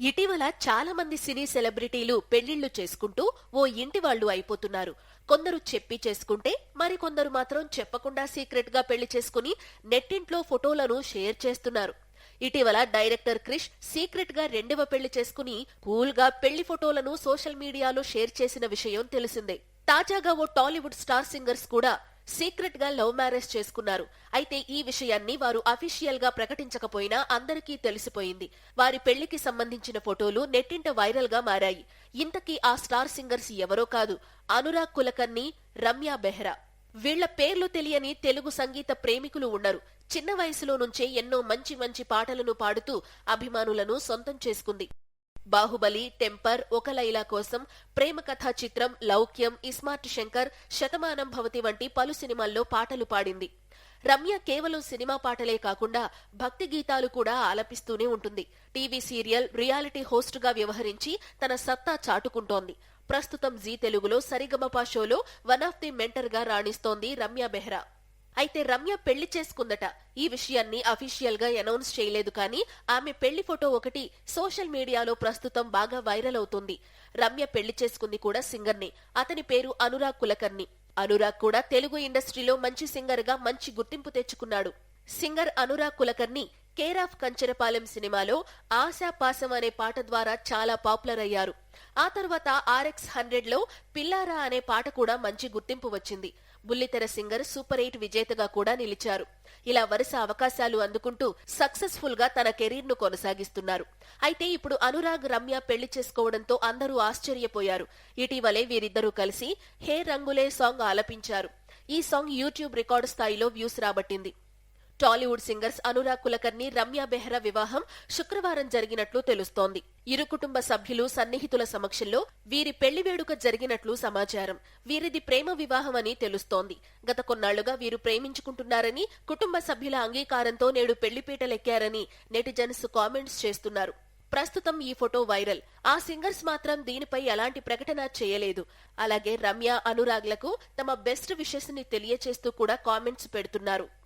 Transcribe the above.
ఇటీవల చాలా మంది సినీ సెలబ్రిటీలు పెళ్ళిళ్ళు చేసుకుంటూ ఓ ఇంటి వాళ్ళు అయిపోతున్నారు. కొందరు చెప్పి చేసుకుంటే మరికొందరు మాత్రం చెప్పకుండా సీక్రెట్గా పెళ్ళి చేసుకుని నెట్టింట్లో ఫోటోలను షేర్ చేస్తున్నారు. ఇటీవల డైరెక్టర్ క్రిష్ సీక్రెట్గా రెండవ పెళ్ళి చేసుకుని కూల్గా పెళ్ళి ఫోటోలను సోషల్ మీడియాలో షేర్ చేసిన విషయం తెలిసిందే. తాజాగా ఓ టాలీవుడ్ స్టార్ సింగర్స్ కూడా సీక్రెట్గా లవ్ మ్యారేజ్ చేసుకున్నారు. అయితే ఈ విషయాన్ని వారు అఫీషియల్గా ప్రకటించకపోయినా అందరికీ తెలిసిపోయింది. వారి పెళ్ళికి సంబంధించిన ఫోటోలు నెట్టింట వైరల్గా మారాయి. ఇంతకీ ఆ స్టార్ సింగర్స్ ఎవరో కాదు అనురాగ్ కులకర్ణి రమ్య బెహ్రా. వీళ్ళ పేర్లు తెలియని తెలుగు సంగీత ప్రేమికులు ఉన్నారు చిన్న వయసులో నుంచే ఎన్నో మంచి మంచి పాటలను పాడుతూ అభిమానులను సొంతం చేసుకుంది. బాహుబలి టెంపర్ ఒక లైలా కోసం ప్రేమ కథా చిత్రం లౌక్యం ఇస్మార్ట్ శంకర్ శతమానం భవతి వంటి పలు సినిమాల్లో పాటలు పాడింది. రమ్య కేవలం సినిమా పాటలే కాకుండా భక్తి గీతాలు కూడా ఆలపిస్తూనే ఉంటుంది. టీవీ సీరియల్ రియాలిటీ హోస్ట్గా వ్యవహరించి తన సత్తా చాటుకుంటోంది. ప్రస్తుతం జీ తెలుగులో సరిగమపా షోలో వన్ ఆఫ్ ది మెంటర్గా రాణిస్తోంది రమ్య బెహ్రా. అయితే రమ్య పెళ్ళి చేసుకుందట. ఈ విషయాన్ని అఫీషియల్గా అనౌన్స్ చేయలేదు కానీ ఆమె పెళ్ళి ఫోటో ఒకటి సోషల్ మీడియాలో ప్రస్తుతం బాగా వైరల్ అవుతుంది. రమ్య పెళ్ళి చేసుకుంది కూడా సింగర్ని అతని పేరు అనురాగ్ కులకర్ణి. అనురాగ్ కూడా తెలుగు ఇండస్ట్రీలో మంచి సింగర్గా మంచి గుర్తింపు తెచ్చుకున్నాడు. Singer Anurag Kulkarni care of Kancharapalem సినిమాలో ఆశా పాసం అనే పాట ద్వారా చాలా పాపులర్ అయ్యారు. ఆ తర్వాత ఆర్ఎక్స్ హండ్రెడ్లో పిల్లారా అనే పాట కూడా మంచి గుర్తింపు వచ్చింది. బుల్లితెర సింగర్ సూపర్ ఎయిట్ విజేతగా కూడా నిలిచారు. ఇలా వరుస అవకాశాలు అందుకుంటూ సక్సెస్ఫుల్గా తన కెరీర్ను కొనసాగిస్తున్నారు. అయితే ఇప్పుడు అనురాగ్ రమ్య పెళ్ళి చేసుకోవడంతో అందరూ ఆశ్చర్యపోయారు. ఇటీవలే వీరిద్దరూ కలిసి హే రంగులే సాంగ్ ఆలపించారు. ఈ సాంగ్ యూట్యూబ్ రికార్డు స్థాయిలో వ్యూస్ రాబట్టింది. టాలీవుడ్ సింగర్స్ అనురాగ్ కులకర్ణి రమ్య బెహ్రా వివాహం శుక్రవారం జరిగినట్లు తెలుస్తోంది. ఇరు కుటుంబ సభ్యులు సన్నిహితుల సమక్షంలో వీరి పెళ్ళి వేడుక జరిగినట్లు సమాచారం. వీరిది ప్రేమ వివాహం అని తెలుస్తోంది. గత కొన్నాళ్ళుగా వీరు ప్రేమించుకుంటున్నారని కుటుంబ సభ్యుల అంగీకారంతో నేడు పెళ్ళిపీటలెక్కారని నెటిజన్స్ కామెంట్స్ చేస్తున్నారు. ప్రస్తుతం ఈ ఫోటో వైరల్. ఆ సింగర్స్ మాత్రం దీనిపై ఎలాంటి ప్రకటన చేయలేదు. అలాగే రమ్య అనురాగ్లకు తమ బెస్ట్ విషెస్ని తెలియచేస్తూ కూడా కామెంట్స్ పెడుతున్నారు.